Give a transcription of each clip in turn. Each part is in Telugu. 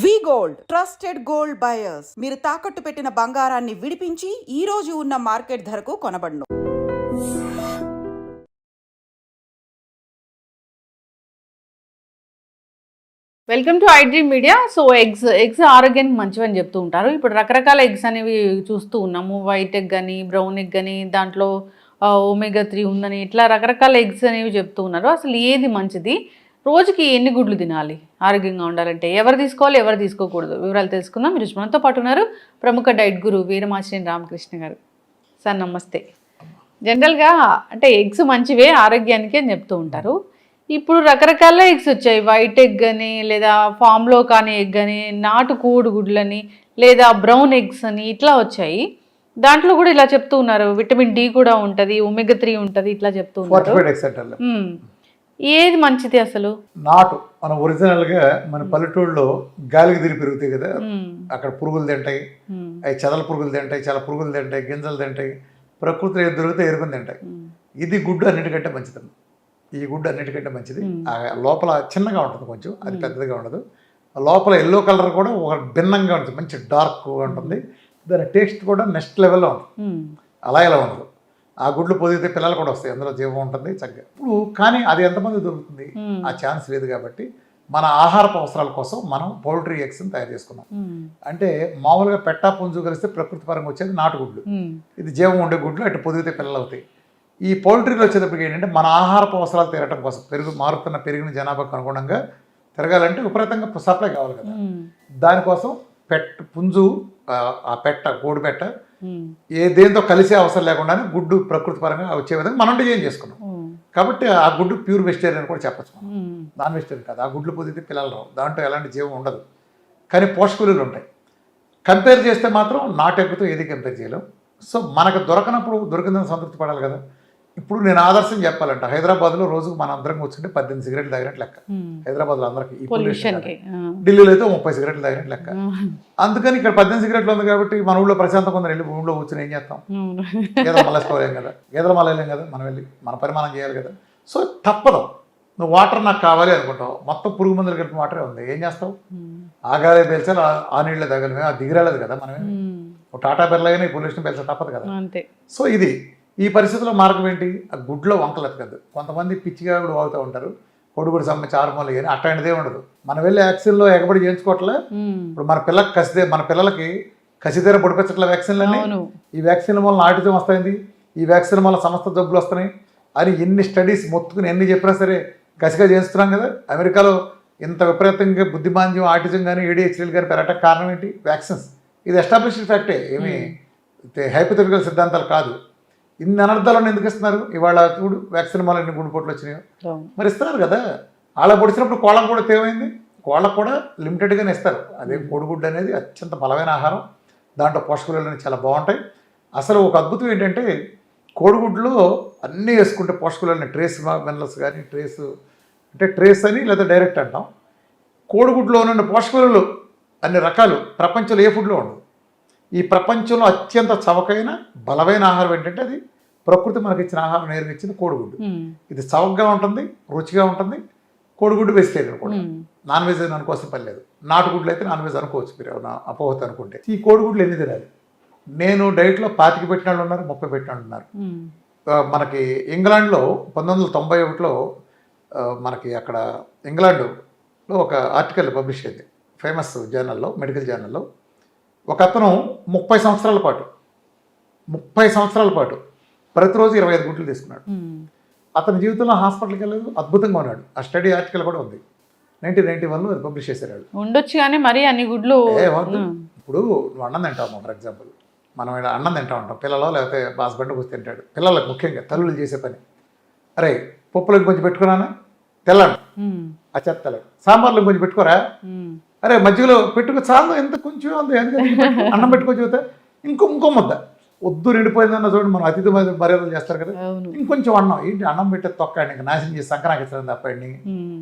V gold trusted gold buyers. మీరు తాకట్టు పెట్టిన బంగారాన్ని విడిపించి ఈ రోజు ఉన్న మార్కెట్ ధరకు కొనబడును. Welcome to iDream media. So eggs eggs ఆరోగ్యానికి మంచివని చెప్తూ ఉంటారు. ఇప్పుడు రకరకాల ఎగ్స్ అనేవి చూస్తూ ఉన్నాము. వైట్ ఎగ్ కానీ బ్రౌన్ ఎగ్ కానీ దాంట్లో ఒమేగా త్రీ ఉందని ఇట్లా రకరకాల ఎగ్స్ అనేవి చెప్తూ ఉన్నారు. అసలు ఏది మంచిది? రోజుకి ఎన్ని గుడ్లు తినాలి? ఆరోగ్యంగా ఉండాలంటే ఎవరు తీసుకోవాలి ఎవరు తీసుకోకూడదు? వివరాలు తెలుసుకుందాం. మీరు మనతో పాటు ఉన్నారు ప్రముఖ డైట్ గురు వీరమాచిని రామకృష్ణ గారు. సార్ నమస్తే. జనరల్గా అంటే ఎగ్స్ మంచివే ఆరోగ్యానికి అని చెప్తూ ఉంటారు. ఇప్పుడు రకరకాల ఎగ్స్ వచ్చాయి. వైట్ ఎగ్ అని లేదా ఫామ్లో కానీ ఎగ్ అని నాటు కోడి గుడ్లని లేదా బ్రౌన్ ఎగ్స్ అని ఇట్లా వచ్చాయి. దాంట్లో కూడా ఇలా చెప్తూ ఉన్నారు. విటమిన్ డి కూడా ఉంటుంది ఒమెగా త్రీ ఉంటుంది ఇట్లా చెప్తూ ఉన్నారు. మ్మ్. ఏది మంచిది అసలు? నాటు మన ఒరిజినల్గా మన పల్లెటూళ్ళలో గాలికి తిరిగి పెరుగుతాయి కదా. అక్కడ పురుగులు తింటాయి. అవి చెదల పురుగులు తింటాయి చాలా పురుగులు తింటాయి గింజలు తింటాయి ప్రకృతిలో ఏది దొరికితే ఎరుకుని తింటాయి. ఇది గుడ్డు అన్నిటికంటే మంచిది. ఈ గుడ్డు అన్నిటికంటే మంచిది. ఆ లోపల చిన్నగా ఉంటుంది కొంచెం అది పెద్దదిగా ఉండదు. లోపల ఎల్లో కలర్ కూడా ఒక భిన్నంగా ఉంటుంది మంచి డార్క్ ఉంటుంది. దాని టేస్ట్ కూడా నెక్స్ట్ లెవెల్లో ఉంటుంది. అలా ఇలా ఉండదు. ఆ గుడ్లు పొదిగితే పిల్లలు కూడా వస్తాయి అందులో జీవం ఉంటుంది చక్కగా ఇప్పుడు కానీ అది ఎంతమంది దొరుకుతుంది. ఆ ఛాన్స్ లేదు కాబట్టి మన ఆహారపు అవసరాల కోసం మనం పౌల్ట్రీ ఎగ్స్ని తయారు చేసుకున్నాం. అంటే మామూలుగా పెట్టా పుంజు కలిస్తే ప్రకృతి పరంగా వచ్చేది నాటుగుడ్లు. ఇది జీవం ఉండే గుడ్లు అటు పొదిగితే పిల్లలు అవుతాయి ఈ పౌల్ట్రీలో వచ్చేటప్పటికి ఏంటంటే మన ఆహారపు అవసరాలు తీరటం కోసం పెరుగు మారుతున్న పెరిగిన జనాభాకు అనుగుణంగా తిరగాలంటే విపరీతంగా సప్లై కావాలి కదా. దానికోసం పెట్ పుంజు ఆ, పెట్ట కోడి పెట్ట. ఏ దేంతో కలిసే అవసరం లేకుండానే గుడ్డు ప్రకృతి పరంగా వచ్చే విధంగా మనం డిజైన్ చేసుకున్నాం. మ్మ్. కాబట్టి ఆ గుడ్డు ప్యూర్ వెజిటేరియన్ కూడా చెప్పచ్చు. నాన్ వెజిటేరియన్ కాదు. ఆ గుడ్లు పొదిగితే పిల్లలు రావు. దాంట్లో ఎలాంటి జీవం ఉండదు. కానీ పోషక విలువలు ఉంటాయి. కంపేర్ చేస్తే మాత్రం నాటెగ్గుతో ఏది కంపేర్ చేయలేం. సో మనకు దొరకనప్పుడు దొరికిందని సంతృప్తి పడాలి కదా. ఇప్పుడు నేను ఆదర్శం చెప్పాలంట. హైదరాబాద్లో రోజుకు మన అందరం కూర్చుంటే పద్దెనిమిది సిగరెట్లు తాగినట్టు లెక్క. హైదరాబాద్లో అందరికి ఈ పొల్యూషన్ పొల్యూషన్కి ఆ. ఢిల్లీలో అయితే ముప్పై సిగరెట్లు తాగినట్టు లెక్క. అందుకని ఇక్కడ పద్దెనిమిది సిగరెట్లు ఉంది కాబట్టి మన ఊళ్ళో ప్రశాంతంగా కొందరు వెళ్ళి ఊళ్ళో కూర్చొని ఏం చేస్తాం. గేదెలు మళ్ళేసుకోలేం కదా? గేదెలు మళ్ళలేం కదా? మనం వెళ్ళి మన పరిమాణం చేయాలి కదా? సో తప్పదు. నువ్వు వాటర్ నాకు కావాలి అనుకుంటావు. మొత్తం పురుగు మందులు కలిపి వాటరే ఉంది. ఏం చేస్తావు. ఆగాలే పేల్చాలి ఆ- ఆ నీళ్ళే తగలి. మేము అది దిగిరాలేదు కదా మనమే. టాటా బిర్లాగానే ఈ పొల్యూషన్ పేల్చా తప్పదు కదా. సో ఇది ఈ పరిస్థితిలో మార్గం ఏంటి? ఆ గుడ్లో వంకలు ఎత్తకద్దు కొంతమంది పిచ్చిగా కూడా వాగుతూ ఉంటారు. కొడుకుడు సంబంధించి ఆరుమూలలు కానీ అట్లాంటిదే ఉండదు. మనం వెళ్ళి వ్యాక్సిన్లో ఎగబడి చేయించుకోవట్లే. ఇప్పుడు మన పిల్లకి కసిదే మన పిల్లలకి కసితీర పొడిపించట్లే వ్యాక్సిన్లన్నీ. అవును. ఈ వ్యాక్సిన్ వల్ల ఆటిజం వస్తాయింది. ఈ వ్యాక్సిన్ వల్ల సమస్త జబ్బులు వస్తున్నాయి. అని ఎన్ని స్టడీస్ మొత్తుకుని ఎన్ని చెప్పినా సరే కసిగా చేస్తున్నాం కదా. అమెరికాలో ఇంత విపరీతంగా బుద్ధిమాంద్యం ఆటిజం కానీ ఏడిహెచ్డీలు కానీ పెరగటం కారణం ఏంటి? వ్యాక్సిన్స్. ఇది ఎస్టాబ్లిష్డ్ ఫ్యాక్టే. ఏమి హైపోథెటికల్ సిద్ధాంతాలు కాదు. ఇన్ని అనర్థాలను ఎందుకు ఇస్తున్నారు? ఇవాళ చూడు వ్యాక్సిన్ వల్ల ఎన్ని గుండెపోట్లు వచ్చినాయో. మరి ఇస్తున్నారు కదా? అలా పొడిచినప్పుడు కోళ్ళకు కూడా తేమైంది? కోళ్ళకు కూడా లిమిటెడ్గానే ఇస్తారు. అదే కోడిగుడ్డు అనేది అత్యంత బలమైన ఆహారం. దాంట్లో పోషక విలువలు చాలా బాగుంటాయి. అసలు ఒక అద్భుతం ఏంటంటే కోడిగుడ్లో అన్నీ వేసుకుంటే పోషక విలువలు ట్రేస్ మినరల్స్ కానీ ట్రేస్ అంటే ట్రేస్ అని లేదా డైరెక్ట్ అంటాం. కోడిగుడ్లో ఉన్న పోషక విలువలు అన్ని రకాలు ప్రపంచంలో ఏ ఫుడ్లో ఉండదు ఈ ప్రపంచంలో అత్యంత చవకైన బలమైన ఆహారం ఏంటంటే అది ప్రకృతి మనకి ఇచ్చిన ఆహారం నేరుగా ఇచ్చింది కోడిగుడ్డు. ఇది చవకగా ఉంటుంది రుచిగా ఉంటుంది కోడిగుడ్డు వెజిటేరియన్ కూడా. నాన్ వెజ్ అని అనుకోవాల్సిన పని లేదు. నాటుగుడ్లు అయితే నాన్ వెజ్ అనుకోవచ్చు మీరు అపోహత అనుకుంటే. ఈ కోడిగుడ్లు ఎన్ని తినాలి? నేను డైట్లో పాతికి పెట్టిన వాళ్ళు ఉన్నారు ముప్పై పెట్టిన వాళ్ళు ఉన్నారు. మనకి ఇంగ్లాండ్లో పంతొమ్మిది వందల తొంభై ఒకటిలో మనకి అక్కడ ఇంగ్లాండ్లో ఒక ఆర్టికల్ పబ్లిష్ అయింది. ఫేమస్ జర్నల్లో మెడికల్ జర్నల్లో ఒక అతను ముప్పై సంవత్సరాల పాటు ముప్పై సంవత్సరాల పాటు ప్రతిరోజు ఇరవై ఐదు గుడ్లు తీసుకున్నాడు. అతని జీవితంలో హాస్పిటల్కి వెళ్ళలేదు అద్భుతంగా ఉన్నాడు. ఆ స్టడీ ఆర్టికల్ కూడా ఉంది. నైన్టీన్ నైన్టీ వన్లో అది పబ్లిష్ చేశారు ఉండొచ్చు కానీ మరి అన్ని గుడ్లు. ఇప్పుడు నువ్వు అన్నం తింటావు ఫర్ ఎగ్జాంపుల్. మనం ఇలా అన్నం తింటా ఉంటాం. పిల్లలో లేకపోతే హస్బెండ్ కూర్చొని తింటాడు. పిల్లలకు ముఖ్యంగా తల్లులు చేసే పని. అరే పప్పులో ఇంకొంచెం పెట్టుకున్నానా? తెల్లాడు. ఆ చెత్త తెల్లాడు సాంబార్లో ఇంకొంచెం పెట్టుకోరా. అరే మధ్యలో పెట్టుకో చాలు ఎంత కొంచెం ఉంది ఎందుకంటే పెట్టుకో, అన్నం పెట్టుకొని చూస్తే ఇంకో ఇంకో ముద్ద. వద్దు నిండిపోయిందన్న చూడండి మనం అతిథి మర్యాద- మర్యాదలు చేస్తారు కదా. ఇంకొంచెం అన్నం. ఏంటి అన్నం పెట్టే తొక్కండి ఇంకా నాశనం చేసి సంక్రాంతి ఇస్తాను తప్ప అండి. మ్మ్.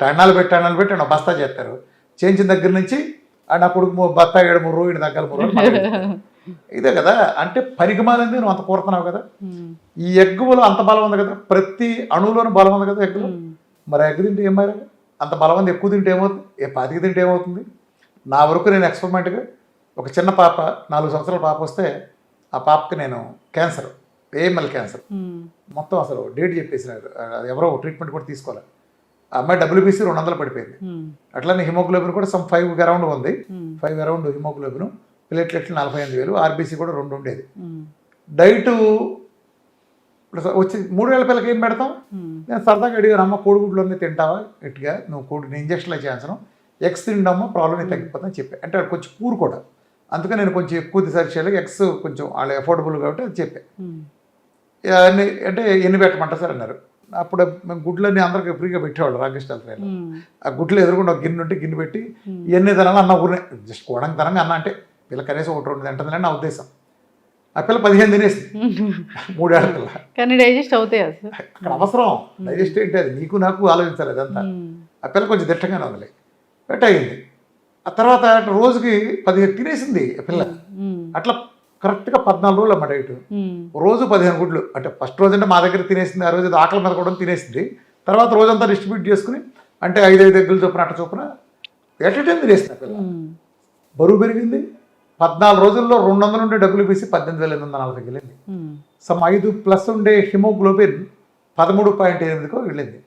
టన్నాలు పెట్టి టన్నాలు పెట్టి బస్తా చేస్తారు. చేయించిన దగ్గర నుంచి నా కొడుకు బత్తా ఏడు మూడు రోజు దగ్గర మూడు. ఇదే కదా. అంటే పరిగమాలింది నువ్వు అంత కోరుతున్నావు కదా. ఈ ఎగ్గులో అంత బలం ఉంది కదా. ప్రతి అణువులోనూ బలం ఉంది కదా ఎగ్గులో. మరి ఎగ్ తింటే ఏం మరి అంత బలం ఉంది ఎక్కువ తింటే ఏమవుతుంది? ఏ పాతికి తింటే ఏమవుతుంది? నా వరకు నేను ఎక్స్పెరిమెంట్గా ఒక చిన్న పాప నాలుగు సంవత్సరాల పాప వస్తే ఆ పాపకి నేను క్యాన్సర్ ఏఎంఎల్ క్యాన్సర్. మొత్తం అసలు డేట్ చెప్పేసినారు అది ఎవరో ట్రీట్మెంట్ కూడా తీసుకోవాలి ఆ అమ్మాయి డబ్ల్యూబీసీ రెండు వందలు పడిపోయింది. అట్లానే హిమోగ్లోబిన్ కూడా సమ్ ఫైవ్ అరౌండ్ ఉంది. ఫైవ్ అరౌండ్ హిమోగ్లోబిన్ ప్లేట్లెట్లు నలభై ఎనిమిది వేలు ఆర్బీసీ కూడా రెండు ఉండేది. ఉమ్, డైట్ వచ్చి మూడు వేల పిల్లలకి ఏం పెడతాం? నేను సరదాగా అడిగాను అమ్మ కోడిగుడ్లోనే తింటావా? గట్టిగా నువ్వు కోడి ఇంజక్షన్లు చేయాల్సిన ఎగ్స్ తిండమ్మా ప్రాబ్లం తగ్గిపోతుందని చెప్పి. అంటే కొంచెం కూర కూడా అందుకని నేను కొంచెం ఎక్కువ చేయాలి ఎగ్స్ కొంచెం వాళ్ళు అఫోర్డబుల్ కాబట్టి అది చెప్పా. ఉమ్, అన్ని అంటే ఎన్ని పెట్టమంటారు సార్ అన్నారు. అప్పుడు మేము గుడ్లన్నీ అందరికి ఫ్రీగా పెట్టేవాళ్ళు రాకేష్ ఉమ్, ఆ గుడ్లు ఎదురుకుండా ఒక గిన్నె ఉంటే గిన్నె పెట్టి. ఇవన్నీ తినాలి అన్న ఊరినే జస్ట్ కోడంగా తినంగా అన్న అంటే పిల్ల కనీసం ఒకటి రెండు తింటుందని నా ఉద్దేశం. ఆ పిల్ల పదిహేను తినేసింది. ఉమ్. మూడేళ్ళ పిల్ల కానీ డైజెస్ట్ అవుతాయి అక్కడ అవసరం. డైజెస్ట్ ఏంటి అది? నీకు నాకు ఆలోచించాలి అదంతా. ఆ పిల్ల కొంచెం దిట్టగానే వదిలే బట్ అయింది ఆ తర్వాత రోజుకి పదిహేను తినేసింది ఆ పిల్ల. అట్లా కరెక్ట్గా పద్నాలుగు రోజులు అమ్మ డైట్ ఉమ్, రోజు పదిహేను గుడ్లు. అంటే ఫస్ట్ రోజు అంటే మా దగ్గర తినేసింది ఆ రోజు ఆకలి మీద కూడా తినేసింది. తర్వాత రోజంతా డిస్ట్రిబ్యూట్ చేసుకుని అంటే ఐదు ఐదు ఎగ్గులు చొప్పున అట్ట చొప్పున ఎట్ టైం తినేసింది ఆ పిల్ల. బరువు పెరిగింది. పద్నాలుగు రోజుల్లో రెండు వందల ఉండే డబ్బులు వేసి పద్దెనిమిది వేల ఎనిమిది వందల నలభైకి వెళ్ళింది. సమ్ ఐదు ప్లస్ ఉండే హిమోగ్లోబిన్ పదమూడు పాయింట్ ఎనిమిదికో వెళ్ళింది.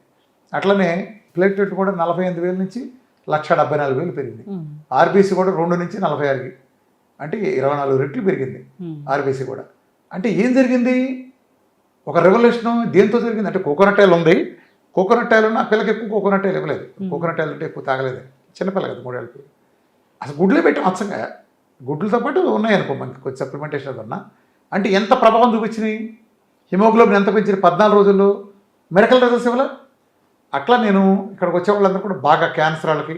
అట్లనే ప్లేట్లెట్ కూడా నలభై ఎనిమిది వేల నుంచి లక్ష డెబ్బై నాలుగు వేలు పెరిగింది. ఆర్బీసీ కూడా రెండు నుంచి నలభై ఆరుకి అంటే ఇరవై నాలుగు రెట్లు పెరిగింది ఆర్బీసీ కూడా. అంటే ఏం జరిగింది? ఒక రెవల్యూషన్ దేంతో జరిగింది? అంటే కోకోనట్ ఆయిల్ ఉంది. కోకోనట్ ఆయిల్ ఉన్న ఆ పిల్లకి ఎక్కువ కోకోనట్ ఆయిల్ ఇవ్వలేదు. కోకోనట్ ఆయిల్ అంటే ఎక్కువ తాగలేదు. చిన్నపిల్ల కదా మూడేళ్ళకి అసలు గుడ్లే పెట్టాం అచ్చంగా గుడ్లతో పాటు ఉన్నాయనుకో మనకి కొంచెం సప్లిమెంటేషన్ ఉన్నా అంటే ఎంత ప్రభావం చూపించినాయి? హిమోగ్లోబిన్ ఎంత పెంచింది పద్నాలుగు రోజుల్లో. మెరకల్ రిజల్ట్స్ ఇవ్వలే? అట్లా నేను ఇక్కడికి వచ్చే వాళ్ళందరూ కూడా బాగా క్యాన్సర్ వాళ్ళకి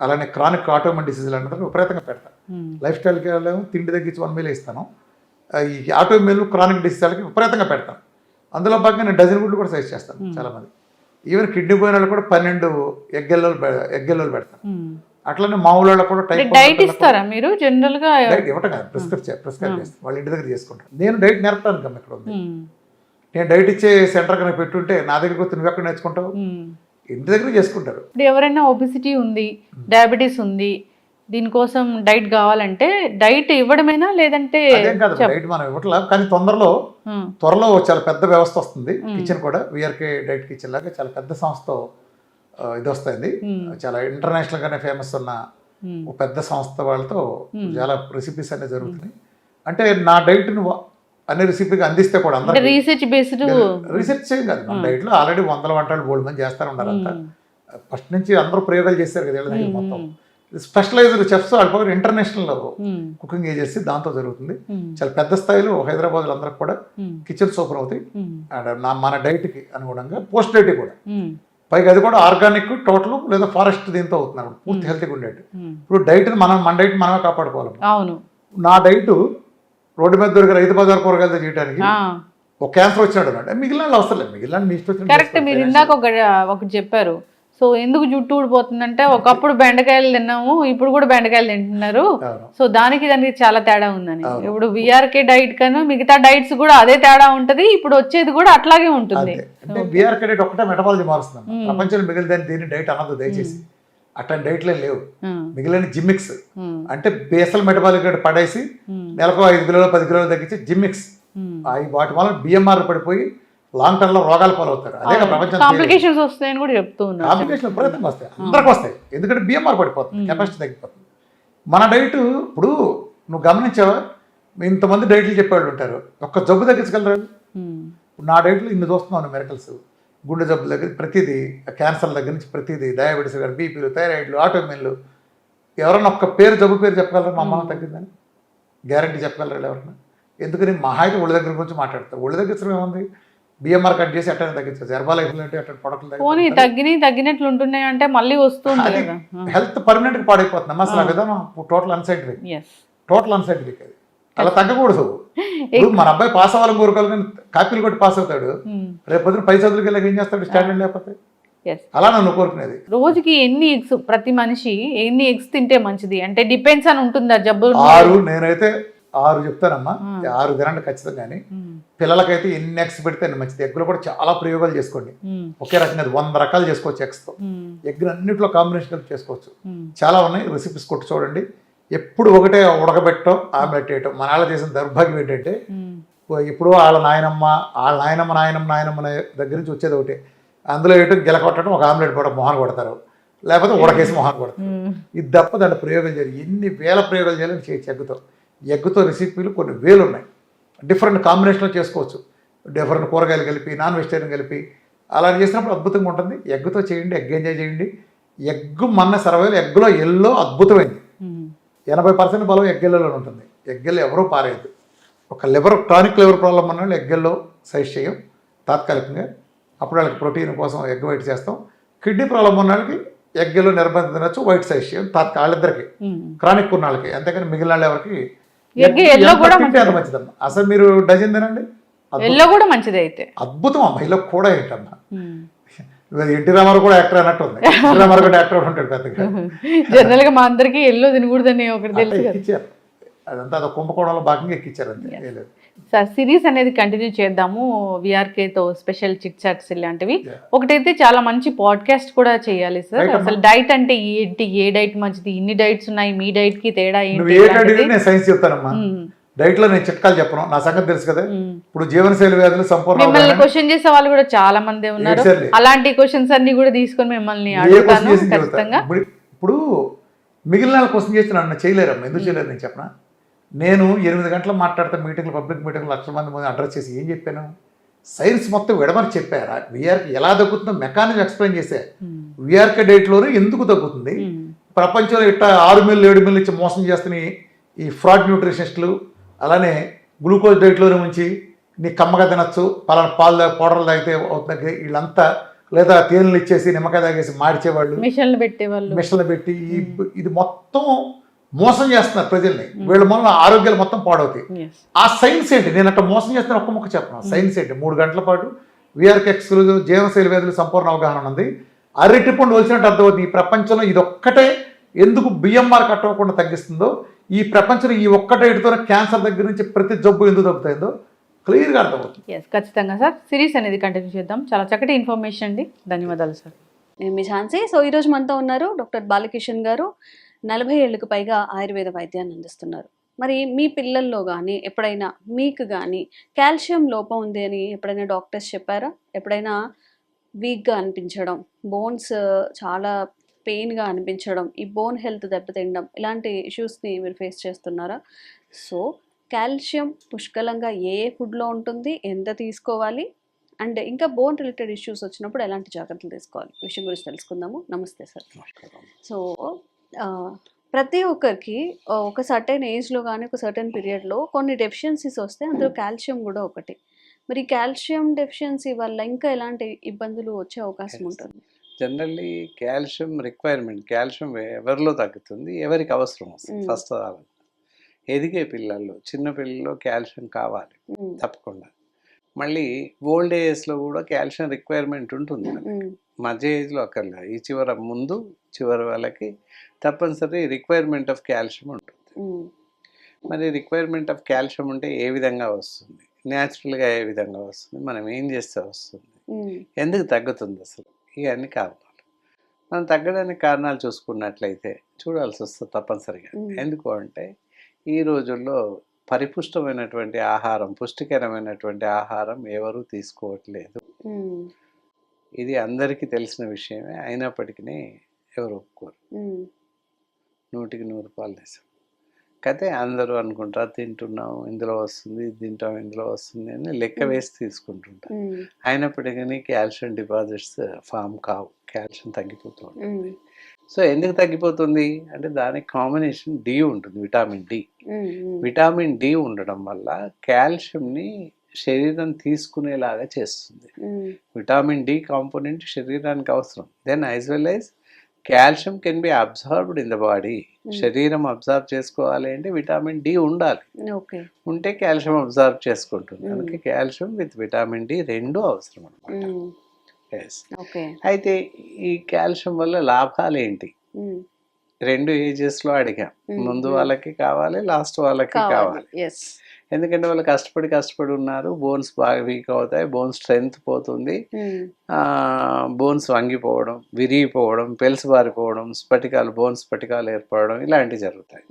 అలానే క్రానిక్ ఆటోమన్ డిసీజులు అందరికీ విపరీతంగా పెడతాను లైఫ్ స్టైల్కి వెళ్ళాము తిండి తగ్గించి వన్ మీల్ ఇస్తాను. ఈ ఆటో మీల్ క్రానిక్ డిసీజులకి విపరీతంగా పెడతాను అందులో భాగంగా నేను డజన్ గుడ్లు కూడా సైజ్ చేస్తాను చాలామంది. ఈవెన్ కిడ్నీ పోయిన వాళ్ళు కూడా పన్నెండు ఎగ్గెల్లలు ఎగ్గెల్లలు పెడతాను. అట్లనే మామూలు కూడా టైప్ డైట్ ఇస్తారా మీరు? జనరల్గా డైట్ ఇవ్వటం కాదు ప్రిస్క్రైబ్ ప్రిస్క్రైబ్ చేస్తాను వాళ్ళ ఇంటి దగ్గర చేసుకుంటాను నేను డైట్ నేర్పడానికి అమ్మ ఇక్కడ ఉంది. నేను డైట్ ఇచ్చే సెంటర్ కనుక పెట్టుంటే నా దగ్గరికి వచ్చి నువ్వు ఎక్కడ నేర్చుకుంటావు. ఇంటి దగ్గర చేసుకుంటారు. ఇప్పుడు ఎవరైనా ఒబిసిటీ ఉంది డయాబెటీస్ ఉంది దీనికోసం డైట్ కావాలంటే డైట్ ఇవ్వడమేనా లేదంటే కాదు డైట్ మనం ఇవ్వట్లా. కానీ తొందరలో త్వరలో చాలా పెద్ద వ్యవస్థ వస్తుంది. కిచెన్ కూడా విఆర్కే డైట్ కిచెన్ లాగా చాలా పెద్ద సంస్థ ఇది వస్తుంది. చాలా ఇంటర్నేషనల్ గానే ఫేమస్ ఉన్న పెద్ద సంస్థ వాళ్ళతో చాలా రెసిపీస్ అనేవి జరుగుతున్నాయి. అంటే నా డైట్ను అన్ని రెసిపీగా అందిస్తే కూడా అందరూ రీసెర్చ్ బేస్డ్ రీసెర్చ్ చేయం కాదు. మన డైట్లో ఆల్రెడీ వందల వంటలు బోల్డ్ మంది చేస్తారు ఫస్ట్ నుంచి అందరూ ప్రయోగాలు చేస్తారు కదా వీళ్ళ మొత్తం. స్పెషలైజ్డ్ చెఫ్స్ వాళ్ళు ఇంటర్నేషనల్ కుకింగ్ చేసి దాంతో జరుగుతుంది. చాలా పెద్ద స్థాయిలో హైదరాబాద్ అందరికి కూడా కిచెన్స్ ఓపెన్ అవుతాయి. అండ్ నా మన డైట్కి అనుగుణంగా పోస్ట్ డైట్ కూడా. పైగా అది కూడా ఆర్గానిక్ టోటల్ లేదా ఫారెస్ట్ దీంతో అవుతున్నారు. పూర్తి హెల్తీగా ఉండేది. ఇప్పుడు డైట్ మనం మన డైట్ మనమే కాపాడుకోవాలి. అవును. నా డైట్ రోడ్డు మీద దొరికే రైతు బజార్ కూరగాయలతో చేయడానికి ఒక క్యాన్సర్ వచ్చినాడు అంటే మిగిలిన అవసరం లేదు. మిగిలిన మీ ఇష్టం కరెక్ట్. మీరు ఇందాక ఒకటి చెప్పారు. సో ఎందుకు జుట్టు ఊడిపోతుందంటే ఒకప్పుడు బెండకాయలు తిన్నాము ఇప్పుడు కూడా బెండకాయలు తింటున్నారు. సో దానికి దానికి చాలా తేడా ఉందని. ఇప్పుడు విఆర్కే డైట్ కన్నా మిగతా డైట్స్ కూడా అదే తేడా ఉంటది ఇప్పుడు వచ్చేది కూడా అట్లాగే ఉంటుంది. అంతే అంటే బీఆర్ డైట్ ఒకటే మెటబాలజీ మారుస్తుంది. మ్మ్. ప్రపంచంలో మిగిలిన దీన్ని డైట్ అనదు దయచేసి. అట్లాంటి డైట్లే లేవు. మిగిలిన జిమ్మిక్స్. అంటే బేసల్ మెటబాలిక్ రేట్ పడేసి నెలకు ఐదు కిలోలు పది కిలోలు తగ్గించి జిమ్మిక్స్. వాటి వల్ల బిఎంఆర్ పడిపోయి లాంగ్ టర్మ్లో రోగాలు పాలవుతారు. అదే ప్రపంచం కాంప్లికేషన్స్ వస్తాయని కూడా చెప్తూ ఉన్నారు. కాంప్లికేషన్ విపరీతంగా వస్తాయి. అందరికి వస్తాయి. ఎందుకంటే బిఎంఆర్ పడిపోతుంది కెపాసిటీ తగ్గిపోతుంది. మన డైట్ ఇప్పుడు నువ్వు గమనించావా? ఇంతమంది డైట్లు చెప్పేవాళ్ళు ఉంటారు. ఒక్క జబ్బు తగ్గించగలరు? నా డైట్లో ఇన్ని చూస్తున్నాను మెరకల్స్ గుండె జబ్బుల దగ్గర ప్రతిదీ క్యాన్సర్ దగ్గర నుంచి ప్రతిదీ డయాబెటీస్ దగ్గర బీపీలు థైరాయిడ్లు ఆటోమిన్లు ఎవరన్నా ఒక్క పేరు జబ్బు పేరు చెప్పగలరా? మా అమ్మ తగ్గిందని గ్యారంటీ చెప్పగలరా ఎవరన్నా? ఎందుకని మహా అయితే ఒళ్ళ దగ్గర గురించి మాట్లాడతారు ఒళ్ళ తగ్గించడం ఏముంది? బిఎంఆర్ కట్ చేసి అట్టనే తగ్గించచ్చు హెర్బల్ లైఫ్ అంటే అట్ట ప్రొడక్ట్లు పోనీ తగ్గినాయి తగ్గినట్లు ఉంటున్నాయి అంటే మళ్ళీ వస్తుంది హెల్త్ పర్మనెంట్గా పాడైపోతుంది. అసలు ఆ విధానం టోటల్ అన్సైంటిఫిక్ టోటల్ అన్సైంటిఫిక్ అది. అలా తగ్గకూడదు. మన అబ్బాయి పాస్ అవ్వాలని కోరుకోవాలి కానీ కాపీలు కొట్టి పాస్ అవుతాడు. రేపు పొద్దున పై చదువులకి వెళ్ళాక ఏం చేస్తాడు? స్టాండర్డ్ లేకపోతే? అలా నన్ను కోరుకునేది. రోజుకి ఎన్ని ఎగ్స్ ప్రతి మనిషి ఎన్ని ఎగ్స్ తింటే మంచిది? అంటే డిపెండ్స్ అని ఉంటుందా జబ్బు ఆరు నేనైతే ఆరు చెప్తానమ్మా. ఆ. ఆరు తినండి ఖచ్చితంగా కానీ ఉమ్, పిల్లలకైతే ఎన్ని ఎగ్స్ పెడితే మంచిది. ఎగ్గులో కూడా చాలా ప్రయోగాలు చేసుకోండి. ఒకే అది వంద రకాలు చేసుకోవచ్చు ఎగ్స్తో ఉమ్, ఎగ్ అన్నింటిలో కాంబినేషన్ చేసుకోవచ్చు. చాలా ఉన్నాయి రెసిపీస్ కొట్టి చూడండి. ఎప్పుడు ఒకటే ఉడకబెట్టడం ఆమ్లెట్ వేయటం. మన వాళ్ళ చేసిన దౌర్భాగ్యం ఏంటంటే ఇప్పుడు వాళ్ళ నాయనమ్మ వాళ్ళ నాయనమ్మ నాయనమ్మ నాయనమ్మ దగ్గర నుంచి వచ్చేది ఒకటి. అందులో వేయటం గెలకొట్టడం ఒక ఆమ్లెట్ కూడా మొహాన్ కొడతారు. లేకపోతే ఉడకేసి మొహాన్ కొడతారు. ఇది తప్ప దాంట్లో ప్రయోగాలు చేయాలి. ఎన్ని వేల ప్రయోగాలు చేయాలని చేయొచ్చు ఎగ్గుతో ఎగ్గుతో రెసిపీలు కొన్ని వేలు ఉన్నాయి డిఫరెంట్ కాంబినేషన్లో చేసుకోవచ్చు. డిఫరెంట్ కూరగాయలు కలిపి నాన్ వెజిటేరియన్ కలిపి అలా చేసినప్పుడు అద్భుతంగా ఉంటుంది. ఎగ్గుతో చేయండి ఎగ్ ఎంజాయ్ చేయండి. ఎగ్ మన సర్వేలు ఎగ్గులో ఎల్లో అద్భుతమైంది. ఉమ్, ఎనభై పర్సెంట్ బలం ఎగ్గెల్లో ఉంటుంది. ఎగ్గెల్లో ఎవరూ పారేయద్దు. ఒక లివర్ టానిక్ లివర్ ప్రాబ్లం ఉన్న వాళ్ళు ఎగ్గెల్లో సైజ్ చేయం. తాత్కాలికంగా అప్పుడు వాళ్ళకి ప్రోటీన్ కోసం ఎగ్ వైట్ చేస్తాం. కిడ్నీ ప్రాబ్లం ఉన్న వాళ్ళకి ఎగ్గెల్లో నిర్బంధం తినచ్చు వైట్ సైజ్ చేయం. తాత్కాలిక వాళ్ళిద్దరికి. ఉమ్. క్రానిక్ ఉన్న వాళ్ళకి. అంతేకాని మిగిలిన వాళ్ళు ఎంత కూడా మంచిదమ్మా. అసలు మీరు డజన్ తినండి. ఎల్లో కూడా మంచిది అయితే. అద్భుతం అమ్మా ఇలా కూడా ఏంటమ్మా? ఎన్టీ రామారావు కూడా యాక్టర్ అన్నట్టు ఉంది. ఎన్టీ రామారావు కూడా యాక్టర్ ఉంటాడు పెద్దగా. జనరల్గా మా అందరికి ఎల్లో తినకూడదని ఒకటి తెలుసు అదంతా అదొక కుంభకోణంలో భాగంగా ఎక్కిచ్చారు అంతే సార్ సిరీస్ అనేది కంటిన్యూ చేద్దాము. VRK తో స్పెషల్ చిట్ చాట్స్ ఇలాంటివి. ఒకటైతే చాలా మంచి పాడ్కాస్ట్ కూడా చేయాలి సార్. అసలు డైట్ అంటే ఏంటి? ఏ డైట్ మంచిది? ఇన్ని డైట్స్ ఉన్నాయి మీ డైట్కి తేడా ఏంటి సైన్స్ చెప్తానమ్మా. డైట్లో నేను చిట్కాలు చెప్పను. నా సంగతి తెలుసు కదా. ఇప్పుడు జీవనశైలి వ్యాధులు సంపూర్ణ మిమ్మల్ని. క్వశ్చన్ చేసే వాళ్ళు కూడా చాలా మంది ఉన్నారు. అలాంటి క్వశ్చన్స్ అన్ని కూడా తీసుకొని మిమ్మల్ని అడుగుతాను. ఖచ్చితంగా. ఇప్పుడు మిగిలిన క్వశ్చన్ చేసి నన్ను చేయలేరమ్మా. ఎందుకు చేయలేరు నేను చెప్పనా? నేను ఎనిమిది గంటలు మాట్లాడితే మీటింగ్లు పబ్లిక్ మీటింగ్లు లక్షల మంది మంది అడ్రస్ చేసి ఏం చెప్పాను? సైన్స్ మొత్తం విడమని చెప్పారా? వీఆర్కి ఎలా తగ్గుతుందో మెకానిజం ఎక్స్ప్లెయిన్ చేసే ఉమ్, వీఆర్కే డైట్లోనే ఎందుకు తగ్గుతుంది ఉమ్, ప్రపంచంలో ఇట్లా ఆరు మిల్లు ఏడు మిల్లు ఇచ్చి మోసం చేస్తున్న ఈ- ఫ్రాడ్ న్యూట్రిషనిస్టులు అలానే గ్లూకోజ్ డైట్లోనే ఉంచి నీ కమ్మగా తినచ్చు పలానా పాలు తాగి పౌడర్లు తాగితే అవుతుంది? వీళ్ళంతా లేదా తేనెలు ఇచ్చేసి నిమ్మకాయ తాగేసి మార్చేవాళ్ళు మిషన్లు పెట్టే వాళ్ళు మిషన్లు పెట్టి ఈ ఇది మొత్తం మోసం చేస్తున్నారు ప్రజల్ని. వీళ్ళ వల్ల ఆరోగ్యాలు మొత్తం పాడవుతాయి. Yes. ఆ సైన్స్ ఏంటి? నేను అట్లా మోసం చేస్తున్న ఒక్క ముక్క చెప్పను. సైన్స్ ఏంటి? మూడు గంటల పాటు వీఆర్కి ఎక్స్క్లూజివ్ జీవనశైలి వ్యాధులు సంపూర్ణ అవగాహన ఉంది అరటి పండు వచ్చినట్టు అర్థమవుతుంది. ఈ ప్రపంచంలో ఇది ఒక్కటే ఎందుకు బియ్యంఆర్ కట్ అవ్వకుండా తగ్గిస్తుందో ఈ ప్రపంచంలో ఈ ఒక్క డైట్తోనే క్యాన్సర్ దగ్గర నుంచి ప్రతి జబ్బు ఎందుకు తగ్గుతాయిందో క్లియర్గా అర్థమవుతుంది. ఎస్ ఖచ్చితంగా సార్. సిరీస్ అనేది కంటిన్యూ చేద్దాం. చాలా చక్కటి ఇన్ఫర్మేషన్ అండి. ధన్యవాదాలు సార్. నేను మీ ఝాన్సీ. సో ఈరోజు మనతో ఉన్నారు డాక్టర్ బాలకిషన్ గారు. నలభై ఏళ్ళకు పైగా ఆయుర్వేద వైద్యాన్ని అందిస్తున్నారు. మరి మీ పిల్లల్లో కానీ ఎప్పుడైనా మీకు కానీ కాల్షియం లోపం ఉంది అని ఎప్పుడైనా డాక్టర్స్ చెప్పారా? ఎప్పుడైనా వీక్గా అనిపించడం బోన్స్ చాలా పెయిన్గా అనిపించడం ఈ బోన్ హెల్త్ దెబ్బతినడం ఇలాంటి ఇష్యూస్ని మీరు ఫేస్ చేస్తున్నారా? సో కాల్షియం పుష్కలంగా ఏ ఏ ఫుడ్లో ఉంటుంది ఎంత తీసుకోవాలి? అండ్ ఇంకా బోన్ రిలేటెడ్ ఇష్యూస్ వచ్చినప్పుడు ఎలాంటి జాగ్రత్తలు తీసుకోవాలి? విషయం గురించి తెలుసుకుందాము. నమస్తే సార్. సో ప్రతి ఒక్కరికి ఒక సర్టెన్ ఏజ్లో కానీ ఒక సర్టెన్ పీరియడ్లో కొన్ని డెఫిషియన్సీస్ వస్తే అందులో కాల్షియం కూడా ఒకటి. మరి కాల్షియం డెఫిషియన్సీ వల్ల ఇంకా ఎలాంటి ఇబ్బందులు వచ్చే అవకాశం. ఉంటుంది? జనరల్లీ కాల్షియం రిక్వైర్మెంట్ కాల్షియం ఎవరిలో తగ్గుతుంది? ఎవరికి అవసరం వస్తుంది. ఫస్ట్ ఎదిగే పిల్లల్లో చిన్న పిల్లల్లో కాల్షియం కావాలి. తప్పకుండా. మళ్ళీ ఓల్డ్ ఏజ్లో కూడా కాల్షియం రిక్వైర్మెంట్ ఉంటుంది మధ్య ఏజ్లో అక్కర్లేదు. ఈ చివర ముందు చివరి వాళ్ళకి తప్పనిసరి రిక్వైర్మెంట్ ఆఫ్ కాల్షియం ఉంటుంది. మరి రిక్వైర్మెంట్ ఆఫ్ కాల్షియం అంటే ఏ విధంగా వస్తుంది? న్యాచురల్గా ఏ విధంగా వస్తుంది? మనం ఏం చేస్తే వస్తుంది? ఎందుకు తగ్గుతుంది అసలు? ఇవన్నీ కారణాలు. మనం తగ్గడానికి కారణాలు చూసుకున్నట్లయితే చూడాల్సి వస్తుంది తప్పనిసరిగా. ఎందుకు అంటే ఈ రోజుల్లో పరిపుష్టమైనటువంటి ఆహారం పుష్టికరమైనటువంటి ఆహారం ఎవరు తీసుకోవట్లేదు. ఇది అందరికీ తెలిసిన విషయమే. అయినప్పటికీ ఎవరు ఒప్పుకోరు. నూటికి నూరు రూపాయలు దేశం అయితే అందరూ అనుకుంటారు తింటున్నాం ఇందులో వస్తుంది తింటాం ఇందులో వస్తుంది అని లెక్క వేసి తీసుకుంటుంటారు. ఉమ్, అయినప్పటికీ కాల్షియం డిపాజిట్స్ ఫామ్ కావు. కాల్షియం తగ్గిపోతూ ఉంటుంది. సో ఎందుకు తగ్గిపోతుంది? అంటే దానికి కాంబినేషన్ డి ఉంటుంది విటామిన్ డి. విటామిన్ డి ఉండడం వల్ల కాల్షియంని శరీరం తీసుకునేలాగా చేస్తుంది. విటామిన్ డి కాంపోనెంట్ శరీరానికి అవసరం. Then as well as calcium can be observed in the body శరీరం అబ్జర్వ్ చేసుకోవాలి అంటే విటామిన్ డి ఉండాలి. ఉంటే కాల్షియం అబ్జర్వ్ చేసుకుంటుంది. Mm. అందుకే కాల్షియం విత్ విటామిన్ డి రెండు అవసరం అనమాట ఓకే అయితే ఈ కాల్షియం వల్ల లాభాలు ఏంటి? ఉమ్, రెండు ఏజెస్లో అడిగాం. ముందు వాళ్ళకి కావాలి లాస్ట్ వాళ్ళకి కావాలి. ఎందుకంటే వాళ్ళు కష్టపడి కష్టపడి ఉన్నారు బోన్స్ బాగా వీక్ అవుతాయి బోన్ స్ట్రెంగ్త్ పోతుంది. బోన్స్ వంగిపోవడం విరిగిపోవడం పెల్స్ బారిపోవడం స్ఫటికాలు బోన్ స్ఫటికాలు ఏర్పడడం ఇలాంటివి జరుగుతాయి.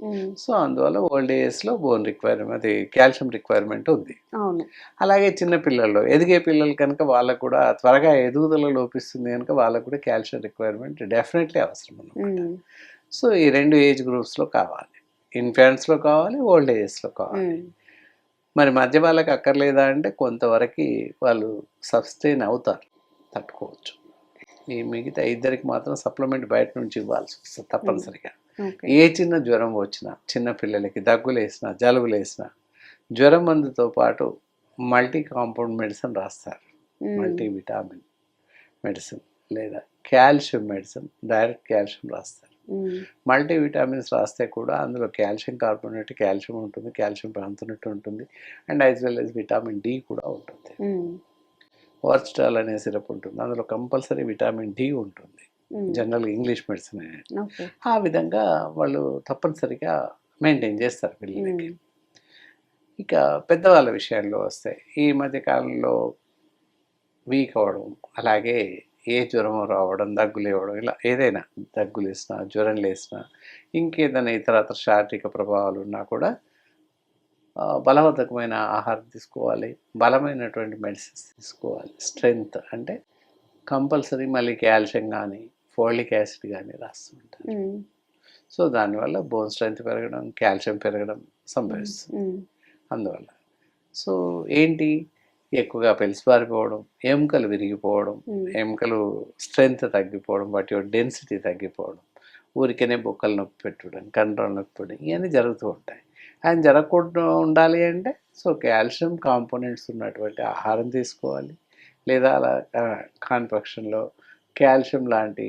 సో అందువల్ల ఓల్డ్ ఏజ్లో బోన్ రిక్వైర్మెంట్ అది కాల్షియం రిక్వైర్మెంట్ ఉంది. అలాగే చిన్న పిల్లల్లో ఎదిగే పిల్లలు కనుక వాళ్ళకు కూడా త్వరగా ఎదుగుదల లోపిస్తుంది కనుక వాళ్ళకు కూడా కాల్షియం రిక్వైర్మెంట్ డెఫినెట్లీ అవసరం అన్నమాట. మ్మ్. సో ఈ రెండు ఏజ్ గ్రూప్స్లో కావాలి. ఇన్ఫాంట్స్లో కావాలి ఓల్డ్ ఏజ్లో కావాలి. మరి మధ్య వాళ్ళకి అక్కర్లేదా అంటే కొంతవరకు వాళ్ళు సబ్స్టైన్ అవుతారు తట్టుకోవచ్చు ఈ మిగతా ఇద్దరికి మాత్రం సప్లిమెంట్ బయట నుంచి ఇవ్వాల్సి వస్తుంది తప్పనిసరిగా ఏ చిన్న జ్వరం వచ్చినా చిన్న పిల్లలకి దగ్గులు వేసినా జలుబులు వేసినా జ్వరం మందుతో పాటు మల్టీ కాంపౌండ్ మెడిసిన్ రాస్తారు. మల్టీ విటామిన్ మెడిసిన్ లేదా కాల్షియం మెడిసిన్ డైరెక్ట్ కాల్షియం రాస్తారు. మల్టీ విటామిన్స్ రాస్తే కూడా అందులో కాల్షియం కార్బోనేట్ కాల్షియం ఉంటుంది కాల్షియం ప్రాంతనట్టు ఉంటుంది and as well as vitamin D కూడా ఉంటుంది. వర్స్టాల్ అనే సిరప్ ఉంటుంది. అందులో కంపల్సరీ విటామిన్ డి ఉంటుంది. General English medicine. ఆ విధంగా వాళ్ళు తప్పనిసరిగా మెయింటైన్ చేస్తారు పిల్లలకి. ఇక పెద్దవాళ్ళ విషయంలో వస్తే ఈ మధ్య కాలంలో వీక్ అవ్వడం అలాగే ఏ జ్వరం రావడం దగ్గులు ఇవ్వడం ఇలా ఏదైనా దగ్గులు వేసినా జ్వరం లేసినా ఇంకేదైనా ఇతరత్ర శారీరక ప్రభావాలు ఉన్నా కూడా ఆ, బలవర్ధకమైన ఆహారం తీసుకోవాలి. బలమైనటువంటి మెడిసిన్స్ తీసుకోవాలి. స్ట్రెంగ్త్ అంటే కంపల్సరీ మళ్ళీ కాల్షియం కానీ ఫోలిక్ యాసిడ్ కానీ రాస్తుంటారు. సో దానివల్ల బోన్ స్ట్రెంగ్త్ పెరగడం కాల్షియం పెరగడం సంభవిస్తుంది. అందువల్ల సో ఏంటి? ఎక్కువగా పెలిసిపారిపోవడం ఎముకలు విరిగిపోవడం. ఎముకలు స్ట్రెంగ్త్ తగ్గిపోవడం వాటి డెన్సిటీ తగ్గిపోవడం ఊరికనే బొక్కలు నొప్పి పెట్టడం కంట్రోల్ నొప్పి పెట్టడం ఇవన్నీ జరుగుతూ ఉంటాయి ఆయన జరగకుండా ఉండాలి అంటే సో కాల్షియం కాంపోనెంట్స్ ఉన్నటువంటి ఆహారం తీసుకోవాలి లేదా అలా కాన్ఫెక్షన్లో కాల్షియం లాంటి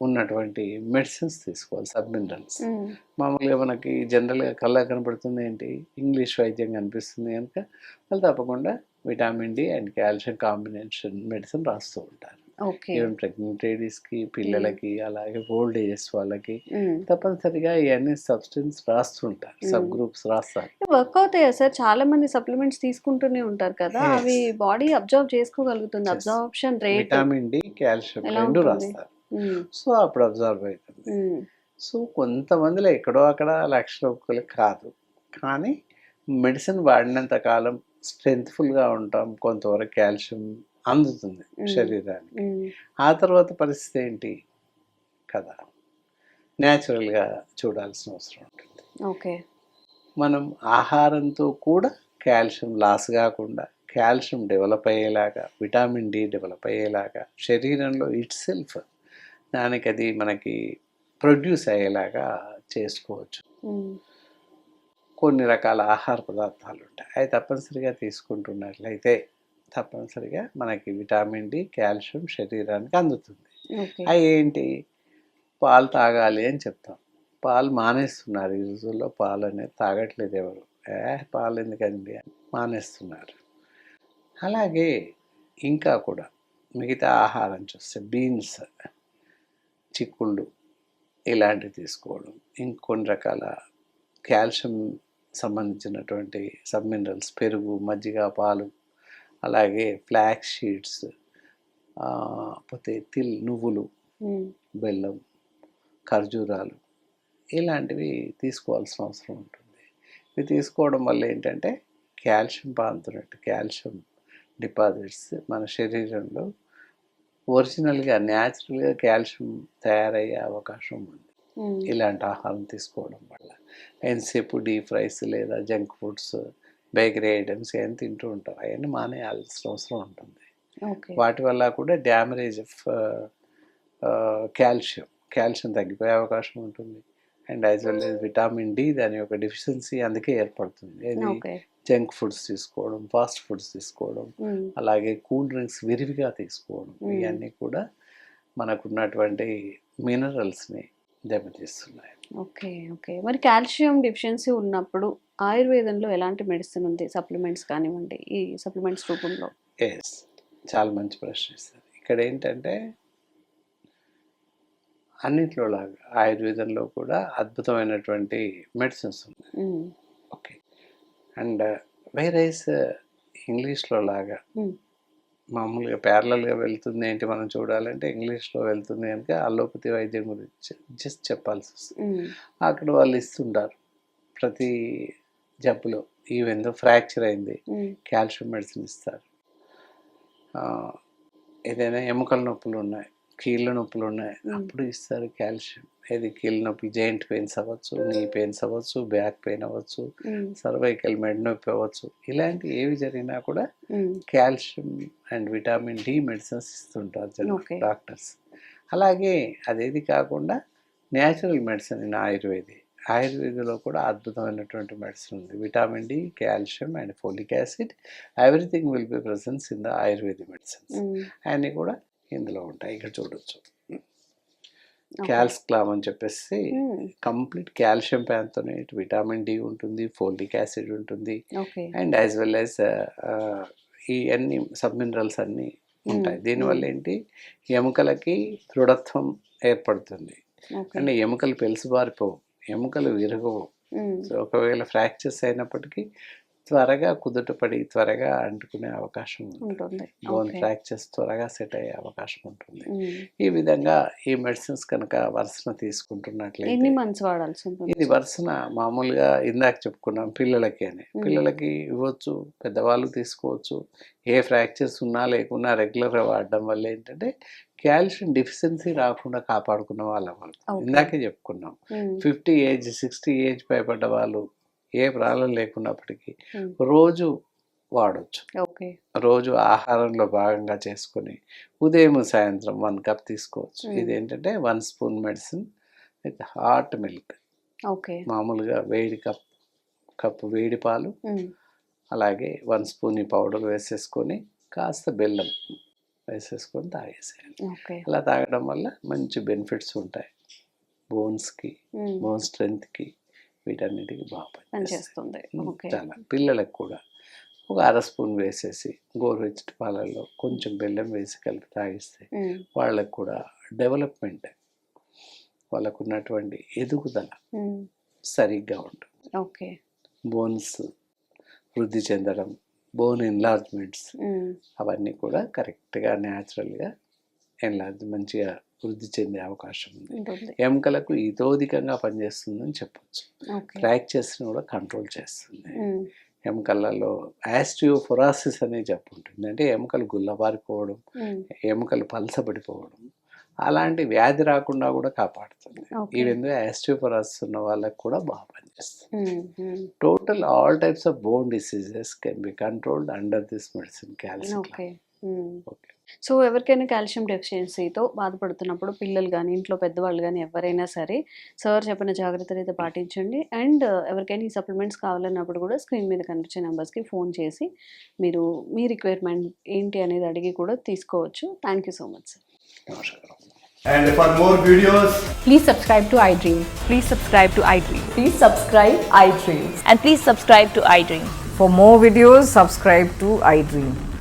ఉన్నటువంటి మెడిసిన్స్ తీసుకోవాలి సబ్ మినరల్స్ మ్మ్. మామూలుగా మనకి జనరల్గా కళ్ళ కనపడుతుంది ఏంటి ఇంగ్లీష్ వైద్యం కనిపిస్తుంది కనుక వాళ్ళు తప్పకుండా vitamin D and calcium combination medicine రాస్తూ ఉంటారు ఓకే ఈవెన్ ప్రెగ్నెంట్ లేడీస్కి పిల్లలకి అలాగే ఓల్డ్ ఏజ్ వాళ్ళకి మ్మ్. తప్పనిసరిగా ఇవన్నీ సబ్స్టెన్స్ రాస్తుంటారు సబ్. గ్రూప్స్ రాస్తారు వర్క్ అవుతాయా సార్ చాలా మంది సప్లిమెంట్స్ తీసుకుంటూనే ఉంటారు కదా. అవి body observe చేసుకోగలుగుతుంది. Absorption rate vitamin D calcium రెండు? రాస్తారు సో అప్పుడు అబ్జర్వ్ అవుతుంది Hmm. సో కొంతమందిలో ఎక్కడో అక్కడ లక్ష రూపాయలు కాదు కానీ మెడిసిన్ వాడినంత కాలం స్ట్రెంగ్త్ఫుల్గా ఉంటాం కొంతవరకు కాల్షియం అందుతుంది. శరీరానికి. ఆ తర్వాత పరిస్థితి ఏంటి? కదా న్యాచురల్గా చూడాల్సిన అవసరం ఉంటుంది. ఓకే. మనం ఆహారంతో కూడా కాల్షియం లాస్ కాకుండా కాల్షియం డెవలప్ అయ్యేలాగా విటామిన్ డి డెవలప్ అయ్యేలాగా శరీరంలో ఇట్ సెల్ఫ్ దానికి అది మనకి ప్రొడ్యూస్ అయ్యేలాగా చేసుకోవచ్చు. కొన్ని రకాల ఆహార పదార్థాలు ఉంటాయి అవి తప్పనిసరిగా తీసుకుంటున్నట్లయితే తప్పనిసరిగా మనకి విటామిన్ డి కాల్షియం శరీరానికి అందుతుంది. అవి ఏంటి? పాలు తాగాలి అని చెప్తాం. పాలు మానేస్తున్నారు. ఈ రోజుల్లో పాలు అనేది తాగట్లేదు ఎవరు. ఏ పాలు ఎందుకండి అని మానేస్తున్నారు. అలాగే ఇంకా కూడా మిగతా ఆహారం చూస్తే బీన్స్ చిక్కుళ్ళు ఇలాంటివి తీసుకోవడం ఇంకొన్ని రకాల కాల్షియం సంబంధించినటువంటి సబ్ మినరల్స్ పెరుగు మజ్జిగ పాలు అలాగే ఫ్లాక్స్ షీడ్స్ పోతే తిల్ నువ్వులు బెల్లం ఖర్జూరాలు ఇలాంటివి తీసుకోవాల్సిన అవసరం ఉంటుంది. ఇవి తీసుకోవడం వల్ల ఏంటంటే కాల్షియం పాంతున్నట్టు కాల్షియం డిపాజిట్స్ మన శరీరంలో ఒరిజినల్గా న్యాచురల్గా కాల్షియం తయారయ్యే అవకాశం ఉంది. ఇలాంటి ఆహారం తీసుకోవడం వల్ల. ఎంతసేపు డీప్ ఫ్రైస్ లేదా జంక్ ఫుడ్స్ బేకరీ ఐటమ్స్ ఏం తింటూ ఉంటారు అవన్నీ మానేయాల్సిన అవసరం ఉంటుంది. వాటి వల్ల కూడా డ్యామరేజ్ ఆఫ్ కాల్షియం కాల్షియం తగ్గిపోయే అవకాశం ఉంటుంది. And as well as vitamin D దాని యొక్క డిఫిషియన్సీ అందుకే ఏర్పడుతుంది. ఓకే. జంక్ ఫుడ్స్ తీసుకోవడం ఫాస్ట్ ఫుడ్స్ తీసుకోవడం అలాగే కూల్ డ్రింక్స్ విరివిగా తీసుకోవడం. ఇవన్నీ కూడా మనకున్నటువంటి మినరల్స్ని దెబ్బతీస్తున్నాయి. Okay okay. మరి కాల్షియం డెఫిషియన్సీ ఉన్నప్పుడు ఆయుర్వేదంలో ఎలాంటి మెడిసిన్ ఉంది? సప్లిమెంట్స్ కానివ్వండి ఈ సప్లిమెంట్స్ రూపంలో. ఎస్ చాలా మంచి ప్రశ్న ఇస్తారు. ఇక్కడ ఏంటంటే అన్నింటిలో లాగా ఆయుర్వేదంలో కూడా అద్భుతమైనటువంటి మెడిసిన్స్ ఉన్నాయి. ఓకే. అండ్ వేరేస్ ఇంగ్లీష్లో లాగా మామూలుగా ప్యారలల్గా వెళ్తుంది ఏంటి మనం చూడాలంటే ఇంగ్లీష్లో వెళ్తుంది కనుక అలోపతి వైద్యం గురించి జస్ట్ చెప్పాల్సి వస్తుంది. అక్కడ వాళ్ళు ఇస్తుంటారు. ప్రతి జబ్బులో ఈవెన్ ఫ్రాక్చర్ అయింది కాల్షియం మెడిసిన్ ఇస్తారు. ఏదైనా ఎముకల నొప్పులు ఉన్నాయి కీళ్ళ నొప్పులు ఉన్నాయి. అప్పుడు ఇస్తారు కాల్షియం. ఏది? కీళ్ళ నొప్పి జాయింట్ పెయిన్స్ అవ్వచ్చు నీ పెయిన్స్ అవ్వచ్చు బ్యాక్ పెయిన్ అవ్వచ్చు సర్వైకల్ మెడ నొప్పి అవ్వచ్చు. ఇలాంటి ఏవి జరిగినా కూడా calcium and vitamin D medicines ఇస్తుంటారు. డాక్టర్స్. అలాగే అదేది కాకుండా న్యాచురల్ మెడిసిన్ ఇన్ ఆయుర్వేది. ఆయుర్వేదంలో కూడా అద్భుతమైనటువంటి మెడిసిన్ ఉంది. Vitamin D calcium and folic acid everything will be presence in the ayurvedic medicines. అన్నీ కూడా ఇందులో ఉంటాయి. ఇక్కడ చూడొచ్చు. క్యాల్స్క్లామ్ అని చెప్పేసి complete calcium pantothenate vitamin D ఉంటుంది ఫోలిక్ యాసిడ్ ఉంటుంది. అండ్ యాజ్ వెల్ యాజ్ ఈ అన్ని సబ్ మినరల్స్ అన్నీ ఉంటాయి. దీనివల్ల. ఏంటి? ఎముకలకి దృఢత్వం ఏర్పడుతుంది. అంటే ఎముకలు పెలుసుబారిపోవు ఎముకలు విరగవు. ఒకవేళ ఫ్రాక్చర్స్ అయినప్పటికీ త్వరగా కుదుటపడి త్వరగా అంటుకునే అవకాశం ఉంటుంది. బోన్ ఫ్రాక్చర్స్ త్వరగా సెట్ అయ్యే అవకాశం ఉంటుంది. ఈ విధంగా ఈ మెడిసిన్స్ కనుక వరుసన ఎన్ని తీసుకుంటున్నట్లయితే మంత్స్ వాడాల్సి ఉంటుంది? ఇది వరుసన మామూలుగా ఇందాక చెప్పుకున్నాం పిల్లలకి అని. పిల్లలకి ఇవ్వచ్చు పెద్దవాళ్ళు తీసుకోవచ్చు. ఏ ఫ్రాక్చర్స్ ఉన్నా లేకున్నా రెగ్యులర్గా వాడడం వల్ల ఏంటంటే కాల్షియం డిఫిషియన్సీ రాకుండా కాపాడుకున్న వాళ్ళు. ఇందాకే చెప్పుకున్నాం. ఫిఫ్టీ ఏజ్ సిక్స్టీ ఏజ్ పైబడ్డ వాళ్ళు ఏ ప్రాబ్లం లేకున్నప్పటికీ రోజు వాడొచ్చు. ఓకే. రోజు ఆహారంలో భాగంగా చేసుకొని ఉదయం సాయంత్రం వన్ కప్ తీసుకోవచ్చు. ఇది ఏంటంటే one spoon medicine with hot milk. Okay. మామూలుగా వేడి కప్ కప్పు వేడి పాలు అలాగే వన్ స్పూన్ ఈ పౌడర్ వేసేసుకొని కాస్త బెల్లం వేసేసుకొని తాగేసేయాలి. అలా తాగడం వల్ల మంచి బెనిఫిట్స్ ఉంటాయి. బోన్స్కి బోన్ స్ట్రెంగ్త్కి వీటన్నిటికి బాగా. పనిచేస్తుంది. చాలా. పిల్లలకు కూడా ఒక అర స్పూన్ వేసేసి గోరువెచ్చటి పాలల్లో కొంచెం బెల్లం వేసి కలిపి తాగిస్తే వాళ్ళకు కూడా డెవలప్మెంట్ వాళ్ళకు ఉన్నటువంటి ఎదుగుదల సరిగ్గా ఉంటుంది. ఓకే. బోన్స్ వృద్ధి చెందడం బోన్ ఎన్లార్జ్మెంట్స్ అవన్నీ కూడా కరెక్ట్గా న్యాచురల్గా ఎన్లార్జ్ మంచిగా వృద్ధి చెందే అవకాశం ఉంది. ఎముకలకు ఇతోధికంగా పనిచేస్తుందని చెప్పొచ్చు. ఫ్రాక్చర్స్ని కూడా కంట్రోల్ చేస్తుంది. ఎముకలలో యాస్టియోఫొరాసిస్ అనే ఉంటుంది అంటే ఎముకలు గుల్లబారిపోవడం ఎముకలు పలసబడిపోవడం అలాంటి వ్యాధి రాకుండా కూడా కాపాడుతుంది. ఓకే. ఈవెన్ యాస్టియోఫొరాసిస్ ఉన్న వాళ్ళకి కూడా బాగా పనిచేస్తుంది. Total all types of bone diseases can be controlled under this medicine um. Okay. So ఎవరికైనా కాల్షియం డెఫిషియన్సీతో బాధపడుతున్నప్పుడు పిల్లలు కానీ ఇంట్లో పెద్దవాళ్ళు కానీ ఎవరైనా సరే సార్ చెప్పిన జాగ్రత్తలు అయితే పాటించండి అండ్ ఎవరికైనా ఈ సప్లిమెంట్స్ కావాలన్నప్పుడు కూడా స్క్రీన్ మీద కనిపించే నెంబర్స్కి ఫోన్ చేసి మీరు మీ రిక్వైర్మెంట్ ఏంటి అనేది అడిగి కూడా తీసుకోవచ్చు thank you so much sir నమస్కారం And for more videos, Please subscribe to iDream. Please subscribe to iDream. Please subscribe iDream. And please subscribe to iDream. For more videos, subscribe to iDream.